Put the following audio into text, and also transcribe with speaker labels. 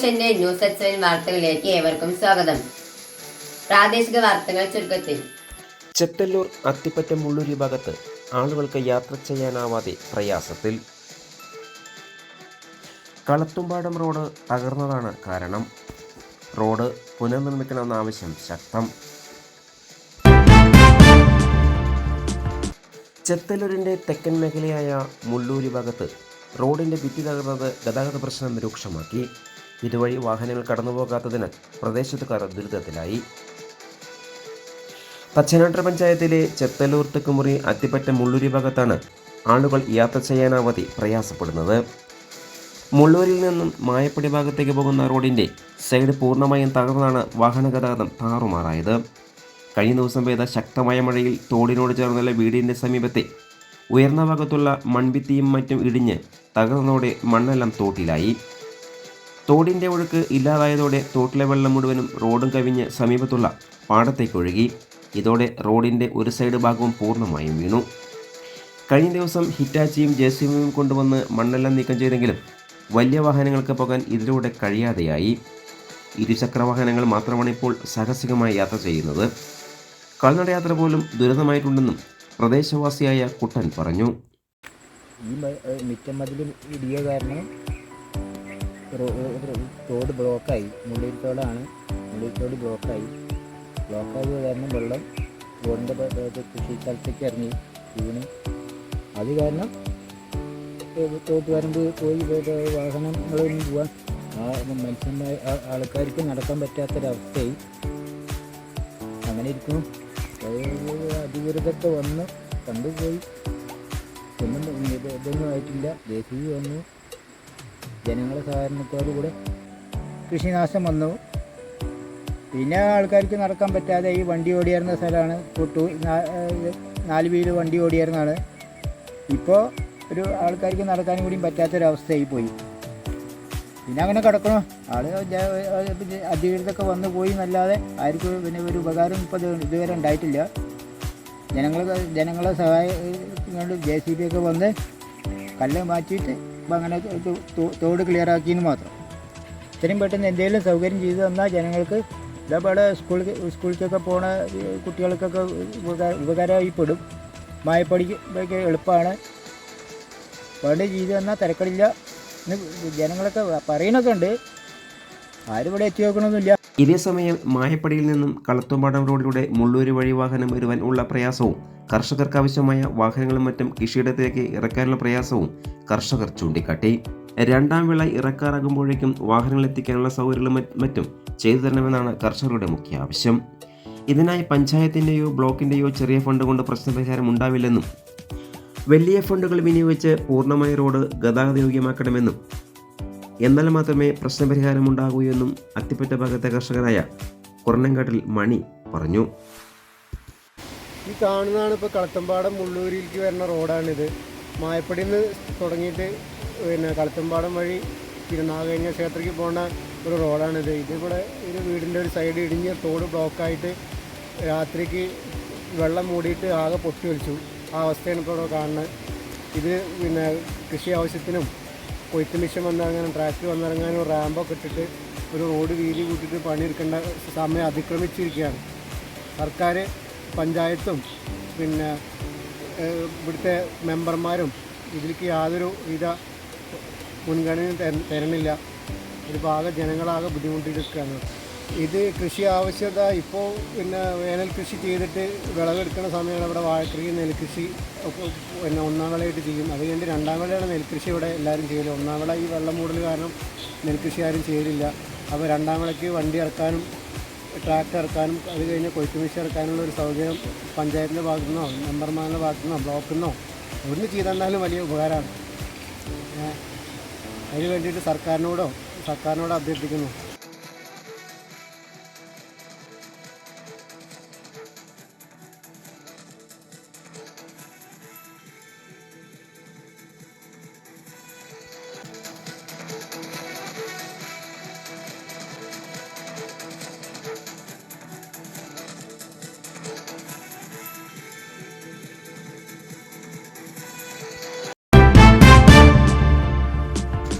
Speaker 1: വിഷന്റെ news H seven വാർത്തകളിലേക്ക് ഏവർക്കും സ്വാഗതം. പ്രാദേശിക വാർത്തകൾ ചുരുക്കത്തിൽ.
Speaker 2: ചെത്തല്ലൂർ അത്തിപ്പറ്റ മുള്ളൂരി ഭാഗത്ത് ആളുകൾക്ക് യാത്ര ചെയ്യാനാവാതെ പ്രയാസത്തിൽ. കളത്തുംപാടം റോഡ് തകർന്നതാണ് കാരണം. റോഡ് പുനർനിർമ്മിക്കണമെന്ന ആവശ്യം ശക്തം. ചെത്തല്ലൂരിന്റെ തെക്കൻ മേഖലയായ മുള്ളൂരി ഭാഗത്ത് റോഡിന്റെ ഭിത്തി തകർന്നത് ഗതാഗത പ്രശ്നം രൂക്ഷമാക്കി. ഇതുവഴി വാഹനങ്ങൾ കടന്നുപോകാത്തതിനാൽ പ്രദേശത്തുകാർ ദുരിതത്തിലായി. തച്ചനാട്ടർ പഞ്ചായത്തിലെ ചെത്തലൂർ തെക്കുമുറി അത്തിപ്പറ്റ മുള്ളൂരി ഭാഗത്താണ് ആളുകൾ യാത്ര ചെയ്യാനാവധി പ്രയാസപ്പെടുന്നത്. മുള്ളൂരിൽ നിന്നും മായപ്പടി ഭാഗത്തേക്ക് പോകുന്ന റോഡിന്റെ സൈഡ് പൂർണമായും തകർന്നാണ് വാഹന ഗതാഗതം താറുമാറായത് കഴിഞ്ഞ ദിവസം പെയ്ത ശക്തമായ മഴയിൽ തോടിനോട് ചേർന്നുള്ള വീടിന്റെ സമീപത്തെ ഉയർന്ന ഭാഗത്തുള്ള മൺഭിത്തിയും മറ്റും ഇടിഞ്ഞ് തകർന്നതോടെ മണ്ണെല്ലാം തോട്ടിലായി. തോടിന്റെ ഒഴുക്ക് ഇല്ലാതായതോടെ തോട്ടിലെ വെള്ളം മുഴുവനും റോഡും കവിഞ്ഞ് സമീപത്തുള്ള പാടത്തേക്കൊഴുകി. ഇതോടെ റോഡിന്റെ ഒരു സൈഡ് ഭാഗവും പൂർണമായും വീണു. കഴിഞ്ഞ ദിവസം ഹിറ്റാച്ചിയും ജെ സി ബിയും കൊണ്ടുവന്ന് മണ്ണെല്ലാം നീക്കം ചെയ്തെങ്കിലും വലിയ വാഹനങ്ങൾക്ക് പോകാൻ ഇതിലൂടെ കഴിയാതെയായി. ഇരുചക്ര വാഹനങ്ങൾ മാത്രമാണ് ഇപ്പോൾ സാഹസികമായി യാത്ര ചെയ്യുന്നത്. കാൽനടയാത്ര പോലും ദുരിതമായിട്ടുണ്ടെന്നും പ്രദേശവാസിയായ കുട്ടൻ പറഞ്ഞു.
Speaker 3: ഈ മിറ്റം മതിലും ഇടിയ കാരണം തോട് ബ്ലോക്കായി മുള്ളൂർ തോടാണ് മുള്ളൂർ തോട് ബ്ലോക്കായി. ബ്ലോക്കായത് കാരണം വെള്ളം റോഡിന്റെ കൃഷി സ്ഥലത്തേക്ക് ഇറങ്ങി വീണ്. അത് കാരണം തോട്ട് വരമ്പ് പോയി വാഹനങ്ങളൊന്നും പോവാൻ ആ മനുഷ്യന്മാർ ആൾക്കാർക്ക് നടക്കാൻ പറ്റാത്തൊരവസ്ഥയായി. അങ്ങനെ ഇരിക്കുന്നു. അത് അധികൃതരൊക്കെ വന്ന് കണ്ടുപോയി. ഒന്നും ഇത് ഇതൊന്നും ആയിട്ടില്ല. ജെ സി വന്നു. ജനങ്ങളെ സഹകരണത്തോടു കൂടെ കൃഷിനാശം വന്നു. പിന്നെ ആൾക്കാർക്ക് നടക്കാൻ പറ്റാതെ ഈ വണ്ടി ഓടിയായിരുന്ന സ്ഥലമാണ് കൂട്ടു. നാല് വീൽ വണ്ടി ഓടിയായിരുന്നാണ് ഇപ്പോൾ ഒരു ആൾക്കാർക്ക് നടക്കാനും കൂടിയും പറ്റാത്തൊരവസ്ഥയായി പോയി. പിന്നെ അങ്ങനെ കിടക്കണം? ആൾ അധികൃതൊക്കെ വന്നു പോയി എന്നല്ലാതെ ആർക്കും പിന്നെ ഒരു ഉപകാരം ഇപ്പോൾ ഇതുവരെ ഉണ്ടായിട്ടില്ല. ജനങ്ങളെ ജനങ്ങളെ സഹായം ജെ സി ബി ഒക്കെ വന്ന് കല്ല് മാറ്റിയിട്ട് അങ്ങനെ തോ- തോ- തോട് ക്ലിയർ ആക്കിയെന്ന് മാത്രം. ഇത്രയും പെട്ടെന്ന് എന്തെങ്കിലും സൗകര്യം ചെയ്തു തന്നാൽ ജനങ്ങൾക്ക് ഇതേപോലെ സ്കൂൾ സ്കൂളിലേക്കൊക്കെ പോണ കുട്ടികൾക്കൊക്കെ ഉപകാര ഉപകാരമായിപ്പെടും. മായപ്പടിക്ക് എളുപ്പമാണ്. വേണ്ട ചെയ്തു തന്നാൽ തിരക്കടില്ല ജനങ്ങളൊക്കെ പറയണൊക്കെ ഉണ്ട്. ആരും ഇവിടെ എത്തി നോക്കണമെന്നില്ല
Speaker 2: ഇതേസമയം മായപ്പടിയിൽ നിന്നും കളത്തുംപാടം റോഡിലൂടെ മുള്ളൂര് വഴി വാഹനം വരുവാൻ ഉള്ള പ്രയാസവും കർഷകർക്ക് ആവശ്യമായ വാഹനങ്ങളും മറ്റും കൃഷിയിടത്തേക്ക് ഇറക്കാനുള്ള പ്രയാസവും കർഷകർ ചൂണ്ടിക്കാട്ടി. രണ്ടാം വിള ഇറക്കാറാകുമ്പോഴേക്കും വാഹനങ്ങൾ എത്തിക്കാനുള്ള സൗകര്യങ്ങളും മറ്റ് ചെയ്തു തരണമെന്നാണ് കർഷകരുടെ മുഖ്യ ആവശ്യം. ഇതിനായി പഞ്ചായത്തിന്റെയോ ബ്ലോക്കിന്റെയോ ചെറിയ ഫണ്ട് കൊണ്ട് പ്രശ്നപരിഹാരം ഉണ്ടാവില്ലെന്നും വലിയ ഫണ്ടുകൾ വിനിയോഗിച്ച് പൂർണമായ റോഡ് ഗതാഗതയോഗ്യമാക്കണമെന്നും എന്നാൽ മാത്രമേ പ്രശ്നപരിഹാരം ഉണ്ടാകൂ എന്നും അത്തിപ്പറ്റ ഭാഗത്തെ കർഷകരായ കുറഞ്ഞങ്കാട്ടിൽ മണി പറഞ്ഞു.
Speaker 4: ഈ കാണുന്നതാണ് ഇപ്പോൾ കളത്തമ്പാടം മുള്ളൂരിലേക്ക് വരുന്ന റോഡാണിത്. മായപ്പടിയിൽ നിന്ന് തുടങ്ങിയിട്ട് പിന്നെ കളത്തമ്പാടം വഴി തിരുനാഗഞ്ഞ ക്ഷേത്രത്തിൽ പോകുന്ന ഒരു റോഡാണിത്. ഇതിവിടെ ഒരു വീടിന്റെ ഒരു സൈഡ് ഇടിഞ്ഞ് തോട് ബ്ലോക്കായിട്ട് രാത്രിക്ക് വെള്ളം മൂടിയിട്ട് ആകെ പൊട്ടി വലിച്ചു ആ അവസ്ഥയാണ് ഇപ്പോൾ കാണുന്നത്. ഇത് പിന്നെ കൃഷി ആവശ്യത്തിനും കൊയ്ത്ത് മിഷൻ വന്നിറങ്ങാനും ട്രാക്ടർ വന്നിറങ്ങാനും റാമ്പൊക്കെ ഇട്ടിട്ട് ഒരു റോഡ് വീതി കൂട്ടിയിട്ട് പണിയെടുക്കേണ്ട സമയം അതിക്രമിച്ചിരിക്കുകയാണ്. സർക്കാർ പഞ്ചായത്തും പിന്നെ ഇവിടുത്തെ മെമ്പർമാരും ഇതിലേക്ക് യാതൊരു വിധ മുൻഗണനയും തര- തരണില്ല. ഒരു ഭാഗം ജനങ്ങളാകെ ബുദ്ധിമുട്ടിയിരിക്കുകയാണ്. ഇത് കൃഷി ആവശ്യത ഇപ്പോൾ പിന്നെ വേനൽ കൃഷി ചെയ്തിട്ട് വിളവെടുക്കുന്ന സമയമാണ് ഇവിടെ വാഴക്കൃഷി നെൽകൃഷി പിന്നെ ഒന്നാം വിളയായിട്ട് ചെയ്യും. അത് കഴിഞ്ഞ് രണ്ടാം വിളയാണ് നെൽകൃഷി ഇവിടെ എല്ലാവരും ചെയ്യൽ ഒന്നാം വിള ഈ വെള്ളം മൂടൽ കാരണം നെൽകൃഷി ആരും ചെയ്യലില്ല അപ്പോൾ രണ്ടാം വിളയ്ക്ക് വണ്ടി ഇറക്കാനും ട്രാക്ടർ ഇറക്കാനും അത് കഴിഞ്ഞ് കൊയ്ത്ത് മെഷീൻ ഇറക്കാനുള്ള ഒരു സൗകര്യം പഞ്ചായത്തിന്റെ ഭാഗത്തു നിന്നോ മെമ്പർമാരുടെ ഭാഗത്തു നിന്നോ ബ്ലോക്കിൽ നിന്നോ ഒന്ന് ചെയ്തെന്നാലും വലിയ ഉപകാരമാണ്. അതിന് വേണ്ടിയിട്ട് സർക്കാരിനോടോ സർക്കാരിനോട് അഭ്യർത്ഥിക്കുന്നു.